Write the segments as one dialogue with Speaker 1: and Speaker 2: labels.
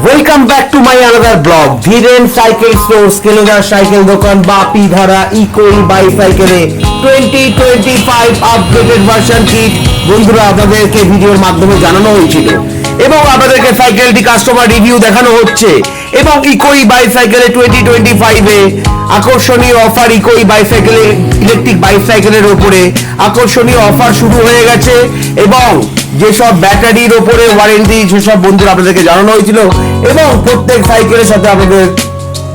Speaker 1: Welcome back to my another blog Dhiren cycle store স্কেলেদার cycle দোকান বাপি ধারা ইকোই বাইসাইকেলে twenty twenty five updated version kit বন্ধুরা, আপনাদেরকে ভিডিওর মাধ্যমে জানানো হয়েছিল। এবং আপনাদেরকে সাইকেলটি কাস্টমার রিভিউ দেখানো হচ্ছে। এবং ইকোই বাইসাইকেলে টোয়েন্টি টোয়েন্টি ফাইভে আকর্ষণীয় অফার ইকোই বাইসাইকেলে ইলেকট্রিক বাইসাইকেলের ওপরে আকর্ষণীয় অফার শুরু হয়ে গেছে। এবং যেসব ব্যাটারির ওপরে ওয়ারেন্টি সেসব বন্ধুরা আপনাদেরকে জানানো হয়েছিল, এবং প্রত্যেক সাইকেলের সাথে আপনাদের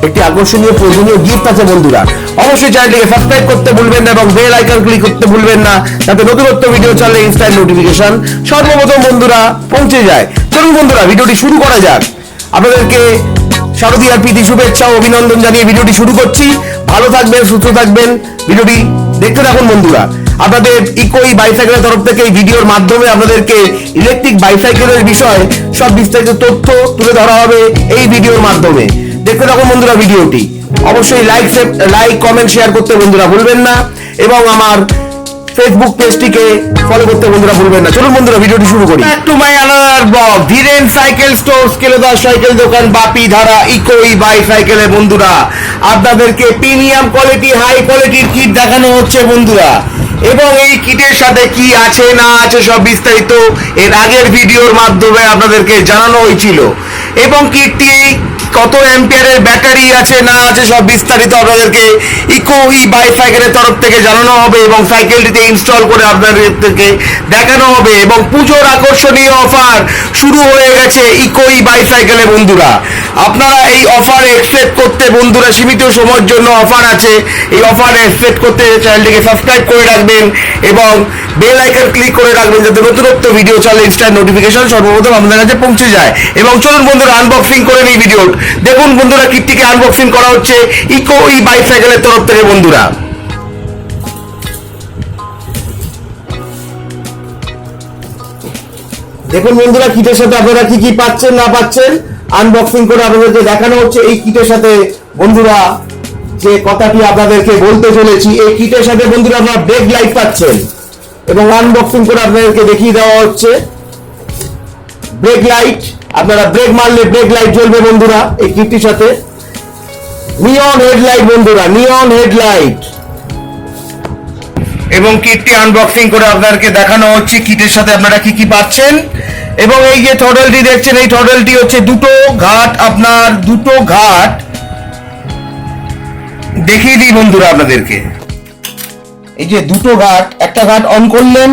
Speaker 1: একটি আকর্ষণীয় প্রয়োজনীয় গিফট আছে বন্ধুরা। অবশ্যই চ্যানেলটিকে সাবস্ক্রাইব করতে ভুলবেন না এবং বেল আইকন ক্লিক করতে ভুলবেন না, যাতে নতুনত্ব ভিডিও চালে ইনস্ট্যান্ট নোটিফিকেশন সর্বপ্রথম বন্ধুরা পৌঁছে যায়। চলুন বন্ধুরা, ভিডিওটি শুরু করা যাক। আপনাদেরকে শারদীয়ার প্রীতি শুভেচ্ছা ও অভিনন্দন জানিয়ে ভিডিওটি শুরু করছি। ভালো থাকবেন, সুস্থ থাকবেন, ভিডিওটি দেখতে থাকুন বন্ধুরা। আপনাদের ইকোই বাইসাইকেলের তরফ থেকে এই ভিডিওর মাধ্যমে আপনাদেরকে ইলেকট্রিক বাইসাইকেলের বিষয়ে সব বিস্তারিত তথ্য তুলে ধরা হবে এই ভিডিওর মাধ্যমে। দেখতে থাকুন বন্ধুরা ভিডিওটি অবশ্যই লাইক লাইক কমেন্ট শেয়ার করতে বন্ধুরা ভুলবেন না। এবং আমার ফেসবুক পেজটিকে ফলো করতে বন্ধুরা ভুলবেন না। চলুন বন্ধুরা ভিডিওটি শুরু করি। To my another blog Dhiren cycle store স্কেলেদার cycle দোকান, বাপি ধারা ইকোই বাই সাইকেলে বন্ধুরা। আপনাদেরকে প্রিমিয়াম কোয়ালিটি হাই কোয়ালিটির কিট দেখানো হচ্ছে বন্ধুরা। এবং এই কিটের সাথে কি আছে, না আছে, সব বিস্তারিত এর আগের ভিডিওর মাধ্যমে আপনাদেরকে জানানো হয়েছিল এবং কিটটি কত অ্যাম্পিয়ারের ব্যাটারি আছে, না আছে সব বিস্তারিত আপনাদেরকে ইকো ই বাই বাইসাইকেলের তরফ থেকে জানানো হবে এবং সাইকেলটিতে ইনস্টল করে আপনাদেরকে দেখানো হবে এবং পুজোর আকর্ষণীয় অফার শুরু হয়ে গেছে ইকো ই বাই সাইকেলে বন্ধুরা। আপনারা এই অফার এক্সপেক্ট করতে বন্ধুরা, সীমিত সময়ের জন্য অফার আছে। এই অফার এক্সপেক্ট করতে চ্যানেলটিকে সাবস্ক্রাইব করে রাখবেন এবং বেল আইকন ক্লিক করে রাখবেন যাতে নতুনত্ব ভিডিও চলে ইনস্ট্যান্ট নোটিফিকেশন সর্বপ্রথম আপনাদের কাছে পৌঁছে যায়। এবং চলুন বন্ধুরা আনবক্সিং করে নিই ভিডিও দেখুন বন্ধুরা কিটটিকে আনবক্সিং করা হচ্ছে ইকো ই বাইসাইকেলের তরফ থেকে বন্ধুরা। দেখুন বন্ধুরা কিটের সাথে আপনারা কি কি পাচ্ছেন, না পাচ্ছেন? আনবক্সিং করে আপনাদেরকে দেখানো হচ্ছে এই কিটের সাথে। বন্ধুরা, যে কথাটি আপনাদেরকে বলতে চলেছি, এই কিটের সাথে বন্ধুরা আপনারা ব্রেক লাইট পাচ্ছেন। এবং আনবক্সিং করে আপনাদেরকে দেখিয়ে দেওয়া হচ্ছে। ব্রেক লাইট আপনারা ব্রেক মারলে ব্রেক লাইট জ্বলবে বন্ধুরা এই কিটটির সাথে। নিয়ন হেডলাইট বন্ধুরা নিয়ন হেডলাইট এবং কিটটি আনবক্সিং করে আপনাদেরকে দেখানো হচ্ছে, কিটের সাথে আপনারা কি কি পাচ্ছেন? এবং এই যে থডলটি দেখছেন, এই থডলটি হচ্ছে দুটো ঘাট। আপনার দুটো ঘাট। দেখিয়ে দিই বন্ধুরা আপনাদেরকে। এই যে দুটো ঘাট, একটা ঘাট অন করলেন,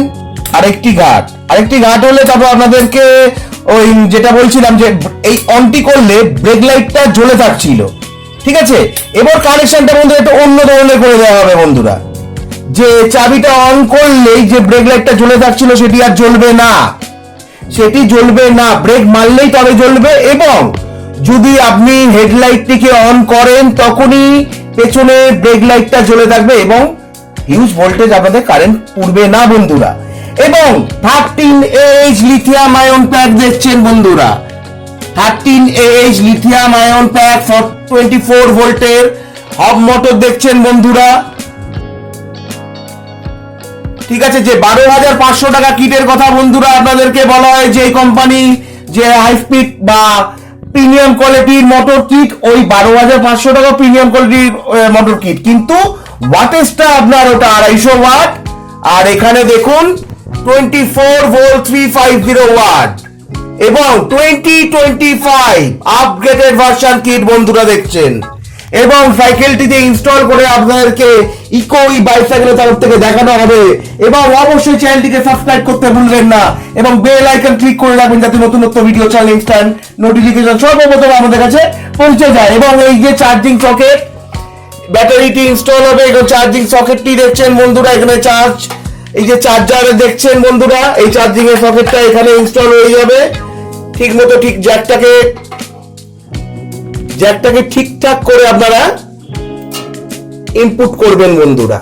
Speaker 1: আরেকটি ঘাট। আরেকটি ঘাট হলে তারপর আপনাদেরকে ওই যেটা বলছিলাম যে, এই অনটি করলে ব্রেক লাইটটা জ্বলে থাকছিল। ঠিক আছে? এবার কানেকশনটা বন্ধুরা একটু অন্য ধরনের করে দেওয়া হবে বন্ধুরা। যে চাবিটা অন করলেই যে ব্রেক লাইটটা জ্বলে থাকছিল, সেটি আর জ্বলবে না। সেটি জ্বলবে না। ব্রেক মারলেই তবে জ্বলবে এবং যদি আপনি হেডলাইটটিকে অন করেন, তখনই পেছনে ব্রেক লাইটটা জ্বলে থাকবে এবং হিউজ ভোল্টেজ আপনাদের কারেন্ট পড়বে না বন্ধুরা। এবং thirteen H lithium ion pack দেখছেন বন্ধুরা। Thirteen H lithium ion pack twenty four ভোল্টের হব মোটর দেখছেন বন্ধুরা। ঠিক আছে, যে বারো হাজার পাঁচশো টাকা কিটের কথা বন্ধুরা আপনাদেরকে বলা হয়, যে কোম্পানি যে হাই স্পিড বা প্রিমিয়াম কোয়ালিটির মোটর কিট ওই বারো হাজার পাঁচশো টাকা প্রিমিয়াম কোয়ালিটির মোটর কিট কিন্তু ওয়াটেজটা আপনার ওটা আড়াইশো ওয়াট আর এখানে দেখুন twenty four volt three five zero watt এবং twenty twenty five upgraded version kit বন্ধুরা দেখছেন। এবং সাইকেলটিতে ইনস্টল করে আপনাদেরকে ইকো ই বাইসাইকেলের তরফ থেকে দেখানো হবে। এবং অবশ্যই চ্যানেলটিকে সাবস্ক্রাইব করতে ভুলবেন না। এবং বেল আইকন ক্লিক করে রাখবেন যাতে নতুন নতুন ভিডিও চ্যানেল ইনস্ট্যান্ট নোটিফিকেশন সর্বপ্রথম আমাদের কাছে পৌঁছে যায়। এবং এই যে চার্জিং সকেট ব্যাটারিটি ইনস্টল হবে। এবং চার্জিং সকেটটি দেখছেন বন্ধুরা, এখানে চার্জ এই যে চার্জার দেখছেন বন্ধুরা, এই চার্জিং এর সকেটটা এখানে ইনস্টল হয়ে যাবে। ঠিক মতো ঠিক জ্যাকটাকে জ্যাকটাকে ঠিকঠাক করে আপনারা ইনপুট করবেন বন্ধুরা।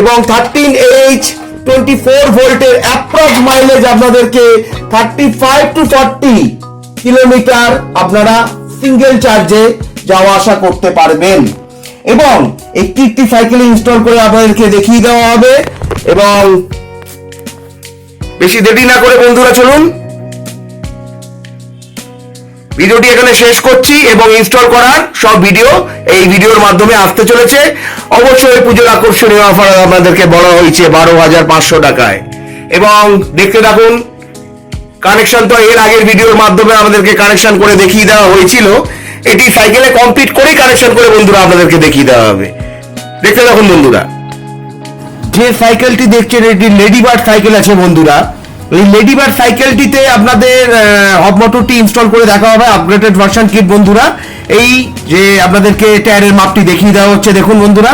Speaker 1: এবং থার্টিন এইচ টোয়েন্টি ফোর ভোল্টের অ্যাপ্রক্স মাইলেজ আপনাদেরকে thirty five to forty kilometre আপনারা সিঙ্গেল চার্জে যাওয়া আসা করতে পারবেন। এবং একটি একটি সাইকেল ইনস্টল করে আপনাদেরকে দেখিয়ে দেওয়া হবে। এবং বেশি দেরি না করে বন্ধুরা চলুন ভিডিওটি এখানে শেষ করছি এবং ইনস্টল করার সব ভিডিও এই ভিডিওর মাধ্যমে আসতে চলেছে। অবশ্যই পুজোর আকর্ষণীয় অফার আপনাদেরকে বলা হয়েছে বারো হাজার পাঁচশো টাকায়। এবং দেখতে থাকুন কানেকশন তো এর আগের ভিডিওর মাধ্যমে আমাদেরকে কানেকশন করে দেখিয়ে দেওয়া হয়েছিল। এটি সাইকেলে কমপ্লিট করেই কানেকশন করে বন্ধুরা আপনাদেরকে দেখিয়ে দেওয়া হবে। দেখতে থাকুন বন্ধুরা। যে সাইকেলটি দেখছেন, এটি লেডিবার্ড সাইকেল আছে বন্ধুরা। এই লেডিবার্ড সাইকেলটিতে আপনাদের হব মোটরটি ইনস্টল করে দেখা হবে আপগ্রেডেড ভার্সন কিট বন্ধুরা। এই যে আপনাদেরকে টায়ারের মাপটি দেখিয়ে দেওয়া হচ্ছে, দেখুন বন্ধুরা।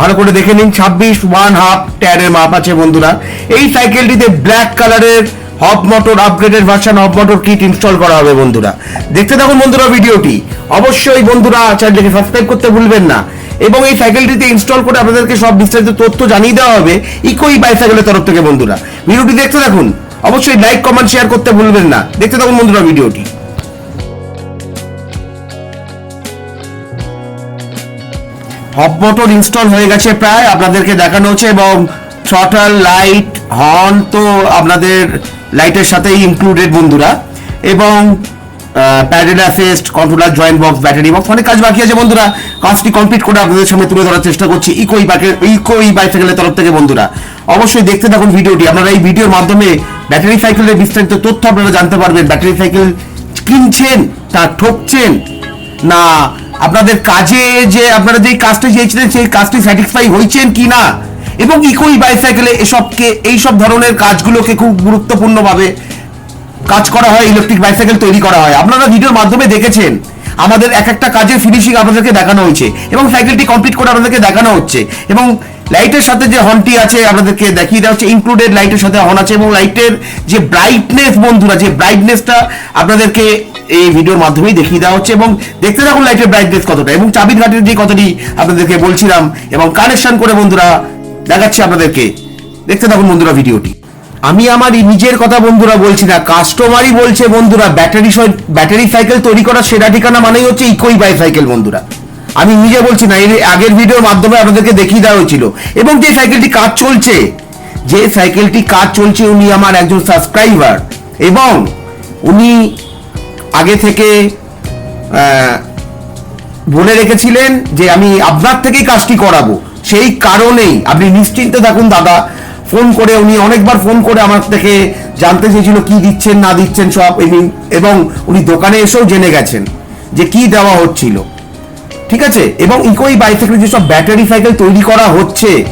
Speaker 1: ভালো করে দেখে নিন, ছাব্বিশ ওয়ান হাফ টায়ারের মাপ আছে বন্ধুরা। এই সাইকেলটিতে ব্ল্যাক কালারের hub motor upgraded version hub motor kit install করা হবে বন্ধুরা। দেখতে থাকুন বন্ধুরা ভিডিওটি। অবশ্যই বন্ধুরা চ্যানেলটিকে সাবস্ক্রাইব করতে ভুলবেন না। এবং এই সাইকেলটিতে ইনস্টল করে আপনাদেরকে সব বিস্তারিত তথ্য জানিয়ে দেওয়া হবে ইকোই বাইসাইকেলের তরফ থেকে বন্ধুরা। ভিডিওটি দেখতে থাকুন। অবশ্যই লাইক কমেন্ট শেয়ার করতে ভুলবেন না। দেখতে থাকুন বন্ধুরা ভিডিওটি। হব মোটর ইনস্টল হয়ে গেছে প্রায়, আপনাদেরকে দেখানো হচ্ছে এবং থ্রটাল লাইট হর্ন তো আপনাদের লাইটের সাথেই ইনক্লুডেড বন্ধুরা। এবং pedal assist controller joint box battery box অনেক কাজ বাকি আছে বন্ধুরা। কাজটি কমপ্লিট করে আপনাদের সামনে তুলে ধরার চেষ্টা করছি ইকো ই বাইকের ইকো ই বাইসাইকেলের তরফ থেকে বন্ধুরা। অবশ্যই দেখতে থাকুন ভিডিওটি। আপনারা এই ভিডিওর মাধ্যমে ব্যাটারি সাইকেলের বিস্তারিত তথ্য আপনারা জানতে পারবেন। ব্যাটারি সাইকেল কিনছেন তা ঠকছেন? না, আপনাদের কাজে যে আপনারা যেই কাজটা চেয়েছিলেন, সেই কাজটি স্যাটিসফাই হয়েছেন কি না এবং ইকোই বাইসাইকেলে এসবকে এই সব ধরনের কাজগুলোকে খুব গুরুত্বপূর্ণভাবে কাজ করা হয় ইলেকট্রিক বাইসাইকেল তৈরি করা হয়। আপনারা ভিডিওর মাধ্যমে দেখেছেন, আমাদের এক একটা কাজের ফিনিশিং আপনাদেরকে দেখানো হয়েছে এবং সাইকেলটি কমপ্লিট করে আপনাদেরকে দেখানো হচ্ছে এবং লাইটের সাথে যে হর্নটি আছে আপনাদেরকে দেখিয়ে দেওয়া হচ্ছে ইনক্লুডেড লাইটের সাথে হর্ন আছে এবং লাইটের যে ব্রাইটনেস বন্ধুরা, যে ব্রাইটনেসটা আপনাদেরকে এই ভিডিওর মাধ্যমেই দেখিয়ে দেওয়া হচ্ছে এবং দেখতে থাকুন লাইটের ব্রাইটনেস কতটা এবং চাবির ঘাটের যে কতটি আপনাদেরকে বলছিলাম এবং কানেকশন করে বন্ধুরা দেখাচ্ছি আপনাদেরকে। দেখতে থাকুন বন্ধুরা ভিডিওটি। আমি আমার নিজের কথা বন্ধুরা বলছি না কাস্টমারই বলছে বন্ধুরা ব্যাটারি ব্যাটারি সাইকেল তৈরি করার সেরা ঠিকানা মানেই হচ্ছে ইকোই বাই সাইকেল বন্ধুরা। আমি নিজে বলছি না, এর আগের ভিডিওর মাধ্যমে আপনাদেরকে দেখিয়ে দেওয়া হয়েছিল। এবং যে সাইকেলটি কাজ চলছে, যে সাইকেলটি কাজ চলছে উনি আমার একজন সাবস্ক্রাইবার এবং উনি আগে থেকে বলে রেখেছিলেন যে আমি আপনার থেকেই কাজটি করাবো। সেই কারণেই আপনি নিশ্চিন্তে থাকুন, দাদা। ফোন করে উনি অনেকবার ফোন করে আমার থেকে জানতে চেয়েছিল কি দিচ্ছেন, না দিচ্ছেন সব। এবং- উনি দোকানে এসেও জেনে গেছেন যে কি দেওয়া হচ্ছিল। ঠিক আছে? এবং ইকোই বাইসাইকেল যেসব ব্যাটারি সাইকেল তৈরি করা হচ্ছে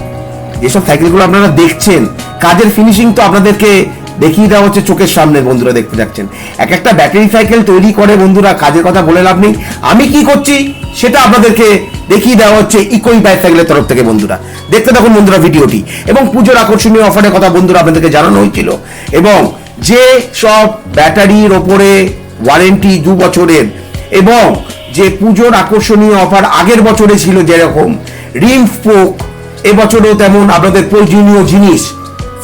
Speaker 1: যেসব সাইকেলগুলো আপনারা দেখছেন। কাজের ফিনিশিং তো আপনাদেরকে দেখিয়ে দেওয়া হচ্ছে চোখের সামনে, বন্ধুরা দেখতে যাচ্ছেন। এক একটা ব্যাটারি সাইকেল তৈরি করে, বন্ধুরা, কাজের কথা বলে লাভ নেই। আমি কি করছি, সেটা আপনাদেরকে দেখিয়ে দেওয়া হচ্ছে ইকোই বাইসাইকেলের তরফ থেকে, বন্ধুরা। দেখতে থাকুন, বন্ধুরা, ভিডিওটি। এবং পুজোর আকর্ষণীয় অফারের কথা, বন্ধুরা, আপনাদেরকে জানানো হয়েছিল। এবং যে সব ব্যাটারির ওপরে ওয়ারেন্টি দু বছরের, এবং যে পুজোর আকর্ষণীয় অফার আগের বছরে ছিল যেরকম রিম স্পোক এবছরও তেমন আপনাদের প্রয়োজনীয় জিনিস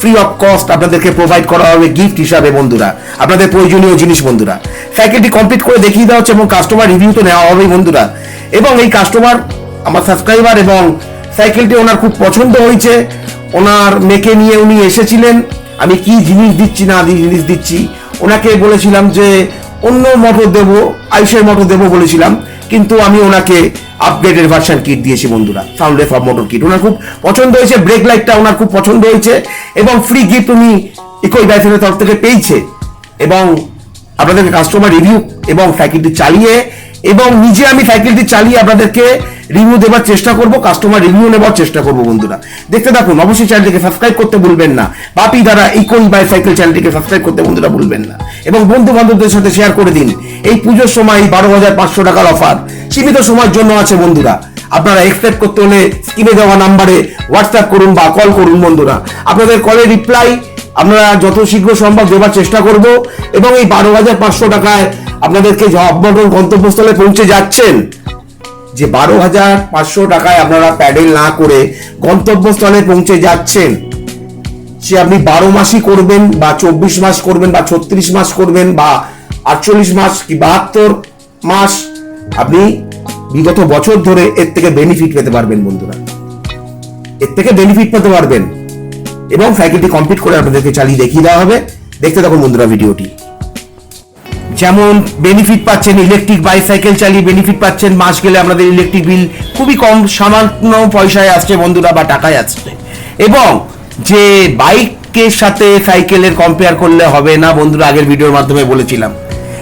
Speaker 1: ফ্রি অফ কস্ট আপনাদেরকে প্রোভাইড করা হবে গিফট হিসাবে বন্ধুরা। আপনাদের প্রয়োজনীয় জিনিস বন্ধুরা। সাইকেলটি কমপ্লিট করে দেখিয়ে দেওয়া হচ্ছে এবং কাস্টমার রিভিউ তো নেওয়া হবেই বন্ধুরা। এবং এই কাস্টমার আমার সাবস্ক্রাইবার এবং সাইকেলটি ওনার খুব পছন্দ হয়েছে। ওনার মেয়েকে নিয়ে উনি এসেছিলেন। আমি কি জিনিস দিচ্ছি, না জিনিস দিচ্ছি, ওনাকে বলেছিলাম যে অন্য মটর দেবো আইসের মটর দেবো বলেছিলাম। কিন্তু আমি ওনাকে আপগ্রেডেড ভার্সান কিট দিয়েছি বন্ধুরা সাউন্ড রেফ মোটর কিট ওনার খুব পছন্দ হয়েছে ব্রেক লাইটটা ওনার খুব পছন্দ হয়েছে, এবং ফ্রি গিফট উনি ইকোই বাইসের তরফ থেকে পেয়েছে। এবং আপনাদেরকে কাস্টমার রিভিউ এবং সাইকেলটি চালিয়ে এবং নিজে আমি সাইকেলটি চালিয়ে আপনাদেরকে রিভিউ দেওয়ার চেষ্টা করব কাস্টমার রিভিউ নেবার চেষ্টা করব বন্ধুরা। দেখতে থাকুন, অবশ্যই চ্যানেলটিকে সাবস্ক্রাইব করতে ভুলবেন না। বাপি দ্বারা ইকোই বাই সাইকেল চ্যানেলটিকে সাবস্ক্রাইব করতে বন্ধুরা ভুলবেন না। এবং বন্ধু বান্ধবদের সাথে শেয়ার করে দিন। এই পুজোর সময় বারো হাজার পাঁচশো টাকার অফার সীমিত সময়ের জন্য আছে বন্ধুরা। আপনারা এক্সপেক্ট করতে হলে স্ক্রিনে দেওয়া নাম্বারে হোয়াটসঅ্যাপ করুন বা কল করুন বন্ধুরা। আপনাদের কলের রিপ্লাই আমরা যত শীঘ্র সম্ভব দেওয়ার চেষ্টা করব এবং এই বারো হাজার পাঁচশো টাকায় আপনাদেরকে যে গন্তব্যস্থলে পৌঁছে যাচ্ছেন, যে বারো হাজার পাঁচশো টাকায় আপনারা প্যাডেল না করে গন্তব্যস্থলে পৌঁছে যাচ্ছেন, সে আপনি বারো মাসই করবেন বা চব্বিশ মাস করবেন বা ছত্রিশ মাস করবেন বা আটচল্লিশ মাস কি বাহাত্তর মাস, আপনি বিগত বছর ধরে এর থেকে বেনিফিট পেতে পারবেন বন্ধুরা। এর থেকে বেনিফিট পেতে পারবেন। এবং সাইকেলটি কমপ্লিট করে আপনাদেরকে চালিয়ে দেখিয়ে দেওয়া হবে। দেখতে থাকুন বন্ধুরা ভিডিওটি। যেমন বেনিফিট পাচ্ছেন ইলেকট্রিক বাইসাইকেল চালিয়ে বেনিফিট পাচ্ছেন, মাস গেলে আপনাদের ইলেকট্রিক বিল খুবই কম, সামান্য পয়সায় আসছে বন্ধুরা বা টাকায় আসছে। এবং যে বাইকের সাথে সাইকেলের কম্পেয়ার করলে হবে না বন্ধুরা, আগের ভিডিওর মাধ্যমে বলেছিলাম।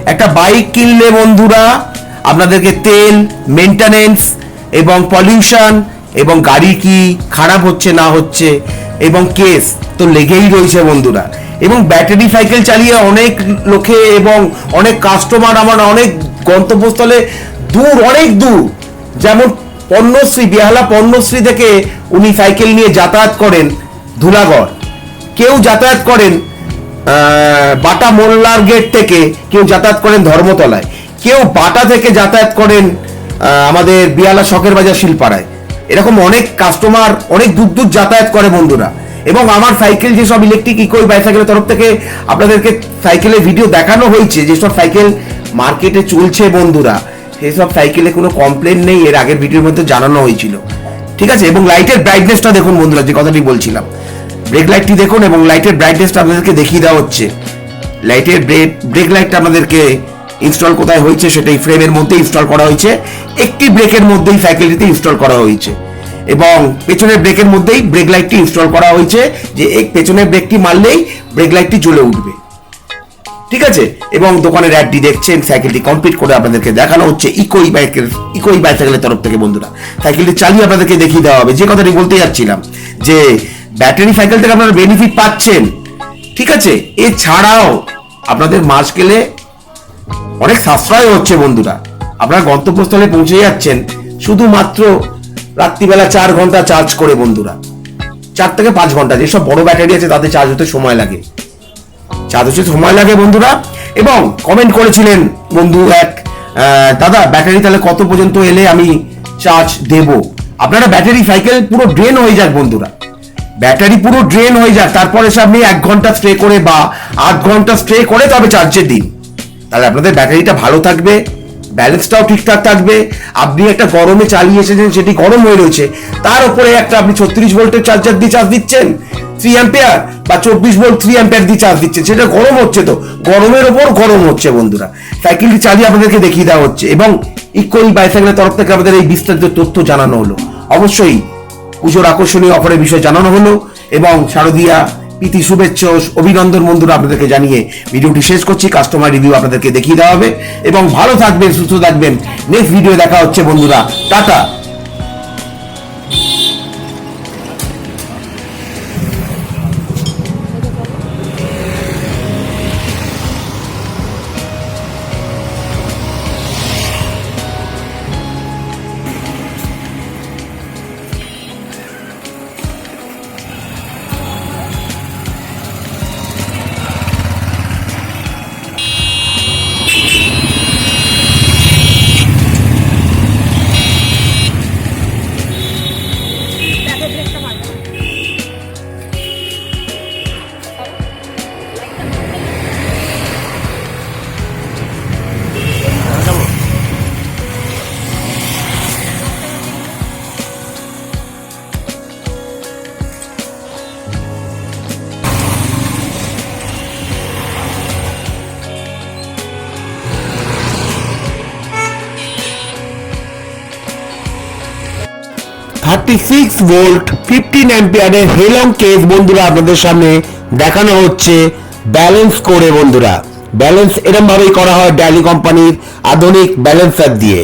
Speaker 1: একটা বাইক কিনলে বন্ধুরা, আপনাদেরকে তেল মেনটেনেন্স এবং পলিউশন এবং গাড়ি কি খারাপ হচ্ছে না হচ্ছে এবং কেস তো লেগেই রয়েছে বন্ধুরা। এবং ব্যাটারি সাইকেল চালিয়ে অনেক লোকে এবং অনেক কাস্টমার আমার অনেক গন্তব্যস্থলে দূর, অনেক দূর। যেমন পণ্যশ্রী, বেহালা পণ্যশ্রী থেকে উনি সাইকেল নিয়ে যাতায়াত করেন ধুলাগড়। কেউ যাতায়াত করেন বাটা মোল্লার গেট থেকে, কেউ যাতায়াত করেন ধর্মতলায়। কেউ বাটা থেকে যাতায়াত করেন আমাদের বিয়ালা শখের বাজার শিলপাড়ায়। এরকম অনেক কাস্টমার অনেক দূর দূর যাতায়াত করে বন্ধুরা। এবং আমার সাইকেল যেসব ইলেকট্রিক ইকোই বাইসাইকেলের তরফ থেকে আপনাদেরকে সাইকেলের ভিডিও দেখানো হয়েছে যেসব সাইকেল মার্কেটে চলছে বন্ধুরা। সেসব সাইকেলে কোনো কমপ্লেন নেই, এর আগের ভিডিওর মধ্যে জানানো হয়েছিল। ঠিক আছে? এবং লাইটের ব্রাইটনেসটা দেখুন বন্ধুরা, যে কথাটি বলছিলাম। ব্রেক লাইটটি দেখুন এবং লাইটের ব্রাইটনেসটা আপনাদেরকে দেখিয়ে দেওয়া হচ্ছে। লাইটের ব্রেক ব্রেক লাইটটা আপনাদেরকে ইনস্টল কোথায় হয়েছে সেটাই ফ্রেমের মধ্যে ইনস্টল করা হয়েছে। একটি ব্রেকের মধ্যেই সাইকেলটিতে ইনস্টল করা হয়েছে। এবং পেছনের ব্রেকের মধ্যেই ব্রেক লাইটটি ইনস্টল করা হয়েছে যে এক পেছনের ব্রেকটি মারলেই ব্রেক লাইটটি জ্বলে উঠবে। ঠিক আছে? এবং দোকানের অ্যাডটি দেখছেন সাইকেলটি কমপ্লিট করে আপনাদেরকে দেখানো হচ্ছে ইকোই বাইকের ইকোই বাইসাইকেলের তরফ থেকে বন্ধুরা। সাইকেলটি চালিয়ে আপনাদেরকে দেখিয়ে দেওয়া হবে। যে কথাটি বলতে যাচ্ছিলাম, যে ব্যাটারি সাইকেল থেকে আপনারা বেনিফিট পাচ্ছেন। ঠিক আছে? এছাড়াও আপনাদের মাস গেলে অনেক সাশ্রয় হচ্ছে বন্ধুরা। আপনারা গন্তব্যস্থলে পৌঁছে যাচ্ছেন শুধুমাত্র রাত্রিবেলা চার ঘণ্টা চার্জ করে বন্ধুরা। চার থেকে পাঁচ ঘণ্টা, যেসব বড় ব্যাটারি আছে তাতে চার্জ হতে সময় লাগে। চার্জ হতে সময় লাগে বন্ধুরা এবং কমেন্ট করেছিলেন বন্ধু এক দাদা ব্যাটারি তাহলে কত পর্যন্ত এলে আমি চার্জ দেব? আপনারা ব্যাটারি সাইকেল পুরো ড্রেন হয়ে যাক বন্ধুরা। ব্যাটারি পুরো ড্রেন হয়ে যাক, তারপরে এসে আপনি এক ঘণ্টা স্ট্রে করে বা আধ ঘণ্টা স্ট্রে করে তবে চার্জে দিন। তাহলে আপনাদের ব্যাটারিটা ভালো থাকবে ব্যালেন্সটাও ঠিকঠাক থাকবে, আপনি একটা গরমে চালিয়ে এসেছেন, সেটি গরম হয়ে রয়েছে, তার উপরে একটা আপনি ছত্রিশ ভোল্টের চার্জার দিয়ে চার্জ দিচ্ছেন থ্রি অ্যাম্পিয়ার বা চব্বিশ ভোল্ট থ্রি অ্যাম্পিয়ার দিয়ে চার্জ দিচ্ছেন, সেটা গরম হচ্ছে তো, গরমের ওপর গরম হচ্ছে বন্ধুরা। সাইকেলটি চালিয়ে আপনাদেরকে দেখিয়ে দেওয়া হচ্ছে, এবং ইকোই বাইসাইকেলের তরফ থেকে আমাদের এই বিস্তারিত তথ্য জানানো হলো। অবশ্যই পুজোর আকর্ষণীয় অফারের বিষয়ে জানানো হলো, এবং শারদীয়া প্রীতি, শুভেচ্ছা ও অভিনন্দন বন্ধুরা আপনাদেরকে জানিয়ে ভিডিওটি শেষ করছি। কাস্টমার রিভিউ আপনাদেরকে দেখিয়ে দেওয়া হবে। এবং ভালো থাকবেন, সুস্থ থাকবেন। নেক্সট ভিডিও দেখা হচ্ছে বন্ধুরা। Tata. Thirty six volt fifteen অ্যাম্পিয়ারের হেলং কেস বন্ধুরা আপনাদের সামনে দেখানো হচ্ছে। ব্যালেন্স করে বন্ধুরা। ব্যালেন্স এরম ভাবেই করা হয় ড্যালি কোম্পানির আধুনিক ব্যালেন্সার দিয়ে।